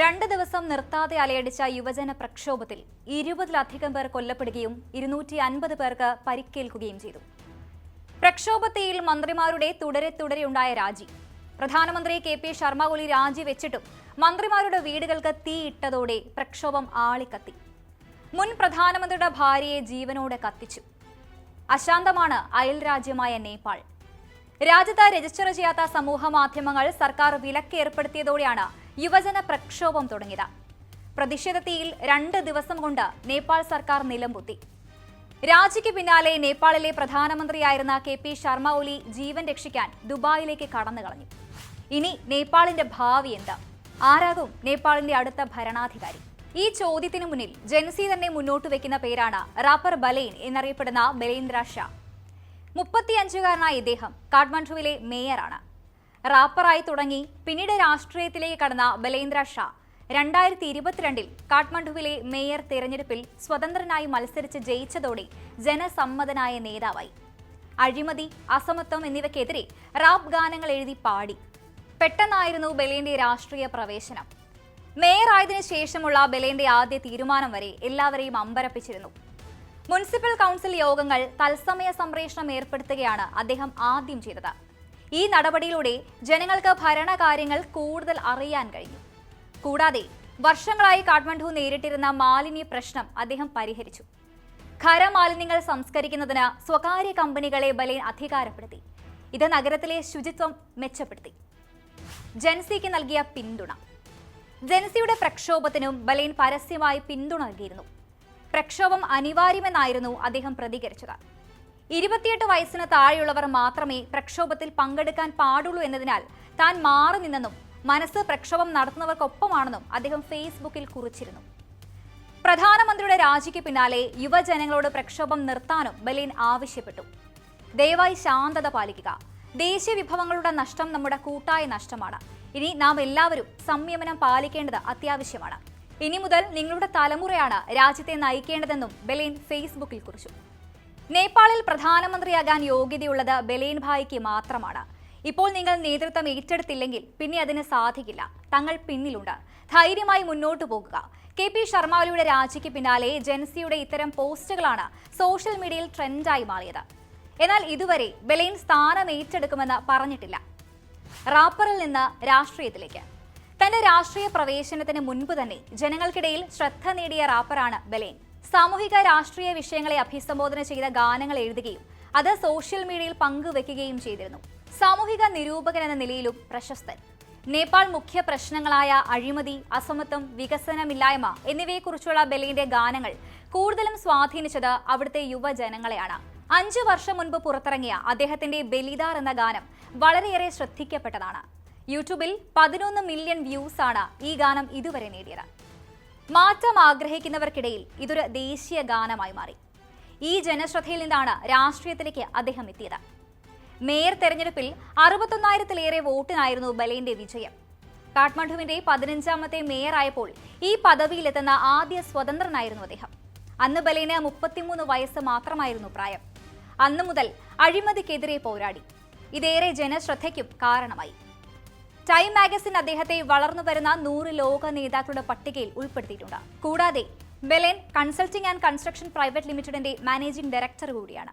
രണ്ട് ദിവസം നിർത്താതെ അലയടിച്ച യുവജന പ്രക്ഷോഭത്തിൽ ഇരുപതിലധികം പേർ കൊല്ലപ്പെടുകയും ഇരുന്നൂറ്റി അൻപത് പേർക്ക് പരിക്കേൽക്കുകയും ചെയ്തു. പ്രക്ഷോഭത്തിൽ മന്ത്രിമാരുടെ തുടരെ തുടരെയുണ്ടായ രാജി. പ്രധാനമന്ത്രി കെ പി ശർമ്മ ഒലി രാജിവെച്ചിട്ടും മന്ത്രിമാരുടെ വീടുകൾക്ക് തീയിട്ടതോടെ പ്രക്ഷോഭം ആളിക്കത്തി. മുൻ പ്രധാനമന്ത്രിയുടെ ഭാര്യയെ ജീവനോടെ കത്തിച്ചു. അശാന്തമാണ് അയൽ രാജ്യമായ നേപ്പാൾ. രാജ്യത്ത് രജിസ്റ്റർ ചെയ്യാത്ത സമൂഹ മാധ്യമങ്ങൾ സർക്കാർ വിലക്ക് ഏർപ്പെടുത്തിയതോടെയാണ് യുവജന പ്രക്ഷോഭം തുടങ്ങിയത്. പ്രതിഷേധത്തിൽ രണ്ട് ദിവസം കൊണ്ട് നേപ്പാൾ സർക്കാർ നിലംപൊത്തി. രാജിക്ക് പിന്നാലെ നേപ്പാളിലെ പ്രധാനമന്ത്രിയായിരുന്ന കെ പി ശർമ്മ ഒലി ജീവൻ രക്ഷിക്കാൻ ദുബായിലേക്ക് കടന്നു കളഞ്ഞു. ഇനി നേപ്പാളിന്റെ ഭാവി എന്താ? ആരാകും നേപ്പാളിന്റെ അടുത്ത ഭരണാധികാരി? ഈ ചോദ്യത്തിന് മുന്നിൽ ജൻസി തന്നെ മുന്നോട്ട് വെക്കുന്ന പേരാണ് റാപ്പർ ബലൈൻ എന്നറിയപ്പെടുന്ന ബലേന്ദ്ര ഷാ. മുപ്പത്തിയഞ്ചുകാരനായ ഇദ്ദേഹം കാഠ്മണ്ഡുവിലെ മേയറാണ്. റാപ്പറായി തുടങ്ങി. പിന്നീട് രാഷ്ട്രീയത്തിലേക്ക് കടന്ന ബലേന്ദ്ര ഷാ. രണ്ടായിരത്തി ഇരുപത്തിരണ്ടിൽ കാഠ്മണ്ഡുവിലെ മേയർ തിരഞ്ഞെടുപ്പിൽ സ്വതന്ത്രനായി മത്സരിച്ച് ജയിച്ചതോടെ ജനസമ്മതനായ നേതാവായി. അഴിമതി അസമത്വം എന്നിവയ്ക്കെതിരെ റാപ്പ് ഗാനങ്ങൾ എഴുതി പാടി. പെട്ടെന്നായിരുന്നു ബലേന്റെ രാഷ്ട്രീയ പ്രവേശനം. മേയറായതിനു ശേഷമുള്ള ബലേന്റെ ആദ്യ തീരുമാനം വരെ എല്ലാവരെയും അമ്പരപ്പിച്ചിരുന്നു. മുനിസിപ്പൽ കൗൺസിൽ യോഗങ്ങൾ തത്സമയ സംപ്രേഷണം ഏർപ്പെടുത്തുകയാണ് അദ്ദേഹം ആദ്യം ചെയ്തത്. ഈ നടപടിയിലൂടെ ജനങ്ങൾക്ക് ഭരണകാര്യങ്ങൾ കൂടുതൽ അറിയാൻ കഴിഞ്ഞു. കൂടാതെ വർഷങ്ങളായി കാഠ്മണ്ഡു നേരിട്ടിരുന്ന മാലിന്യ പ്രശ്നം അദ്ദേഹം പരിഹരിച്ചു. ഖരമാലിന്യങ്ങൾ സംസ്കരിക്കുന്നതിന് സ്വകാര്യ കമ്പനികളെ ബലേൻ അധികാരപ്പെടുത്തി. ഇത് നഗരത്തിലെ ശുചിത്വം മെച്ചപ്പെടുത്തി. ജൻസിക്ക് നൽകിയ പിന്തുണ. ജൻസിയുടെ പ്രക്ഷോഭത്തിനും ബലേൻ പരസ്യമായി പിന്തുണ നൽകിയിരുന്നു. പ്രക്ഷോഭം അനിവാര്യമെന്നായിരുന്നു അദ്ദേഹം പ്രതികരിച്ചത്. ഇരുപത്തിയെട്ട് വയസ്സിന് താഴെയുള്ളവർ മാത്രമേ പ്രക്ഷോഭത്തിൽ പങ്കെടുക്കാൻ പാടുള്ളൂ എന്നതിനാൽ താൻ മാറി നിന്നെന്നും മനസ്സ് പ്രക്ഷോഭം നടത്തുന്നവർക്കൊപ്പമാണെന്നും അദ്ദേഹം ഫേസ്ബുക്കിൽ കുറിച്ചിരുന്നു. പ്രധാനമന്ത്രിയുടെ രാജിക്ക് പിന്നാലെ യുവജനങ്ങളോട് പ്രക്ഷോഭം നിർത്താനും ബലീൻ ആവശ്യപ്പെട്ടു. ദയവായി ശാന്തത പാലിക്കുക. ദേശീയ വിഭവങ്ങളുടെ നഷ്ടം നമ്മുടെ കൂട്ടായ നഷ്ടമാണ്. ഇനി നാം എല്ലാവരും സംയമനം പാലിക്കേണ്ടത് അത്യാവശ്യമാണ്. ഇനി മുതൽ നിങ്ങളുടെ തലമുറയാണ് രാജ്യത്തെ നയിക്കേണ്ടതെന്നും ബലീൻ ഫേസ്ബുക്കിൽ കുറിച്ചു. നേപ്പാളിൽ പ്രധാനമന്ത്രിയാകാൻ യോഗ്യതയുള്ളത് ബലേൻ ഭായിക്ക് മാത്രമാണ്. ഇപ്പോൾ നിങ്ങൾ നേതൃത്വം ഏറ്റെടുത്തില്ലെങ്കിൽ പിന്നെ അതിന് സാധിക്കില്ല. തങ്ങൾ പിന്നിലുണ്ട്. ധൈര്യമായി മുന്നോട്ടു പോകുക. കെ പി ശർമാലിയുടെ രാജിക്ക് പിന്നാലെ ജൻസിയുടെ ഇത്തരം പോസ്റ്റുകളാണ് സോഷ്യൽ മീഡിയയിൽ ട്രെൻഡായി മാറിയത്. എന്നാൽ ഇതുവരെ ബലേൻ സ്ഥാനം ഏറ്റെടുക്കുമെന്ന് പറഞ്ഞിട്ടില്ല. റാപ്പറിൽ നിന്ന് രാഷ്ട്രീയത്തിലേക്ക്. തന്റെ രാഷ്ട്രീയ പ്രവേശനത്തിന് മുൻപ് തന്നെ ജനങ്ങൾക്കിടയിൽ ശ്രദ്ധ നേടിയ റാപ്പറാണ് ബലേൻ. സാമൂഹിക രാഷ്ട്രീയ വിഷയങ്ങളെ അഭിസംബോധന ചെയ്ത ഗാനങ്ങൾ എഴുതുകയും അത് സോഷ്യൽ മീഡിയയിൽ പങ്കുവെക്കുകയും ചെയ്തിരുന്നു. സാമൂഹിക നിരൂപകൻ എന്ന നിലയിലും പ്രശസ്തൻ. നേപ്പാൾ മുഖ്യ പ്രശ്നങ്ങളായ അഴിമതി അസമത്വം വികസനമില്ലായ്മ എന്നിവയെക്കുറിച്ചുള്ള ബലിന്റെ ഗാനങ്ങൾ കൂടുതലും സ്വാധീനിച്ചത് അവിടുത്തെ യുവജനങ്ങളെയാണ്. അഞ്ചു വർഷം മുൻപ് പുറത്തിറങ്ങിയ അദ്ദേഹത്തിന്റെ ബലിദാർ എന്ന ഗാനം വളരെയേറെ ശ്രദ്ധിക്കപ്പെട്ടതാണ്. യൂട്യൂബിൽ പതിനൊന്ന് മില്യൺ വ്യൂസാണ് ഈ ഗാനം ഇതുവരെ നേടിയത്. മാറ്റം ആഗ്രഹിക്കുന്നവർക്കിടയിൽ ഇതൊരു ദേശീയ ഗാനമായി മാറി. ഈ ജനശ്രദ്ധയിൽ നിന്നാണ് രാഷ്ട്രീയത്തിലേക്ക് അദ്ദേഹം എത്തിയത്. മേയർ തെരഞ്ഞെടുപ്പിൽ അറുപത്തൊന്നായിരത്തിലേറെ വോട്ടിനായിരുന്നു ബലേന്റെ വിജയം. കാഠ്മണ്ഡുവിന്റെ പതിനഞ്ചാമത്തെ മേയറായപ്പോൾ ഈ പദവിയിലെത്തുന്ന ആദ്യ സ്വതന്ത്രനായിരുന്നു അദ്ദേഹം. അന്ന് ബലേന് മുപ്പത്തിമൂന്ന് വയസ്സ് മാത്രമായിരുന്നു പ്രായം. അന്നു മുതൽ അഴിമതിക്കെതിരെ പോരാടി. ഇതേറെ ജനശ്രദ്ധയ്ക്കും കാരണമായി. ടൈം മാഗസിൻ അദ്ദേഹത്തെ വളർന്നു വരുന്ന നൂറ് ലോക നേതാക്കളുടെ പട്ടികയിൽ ഉൾപ്പെടുത്തിയിട്ടുണ്ട്. കൂടാതെ Balen consulting and construction private ലിമിറ്റഡിന്റെ മാനേജിംഗ് ഡയറക്ടർ കൂടിയാണ്.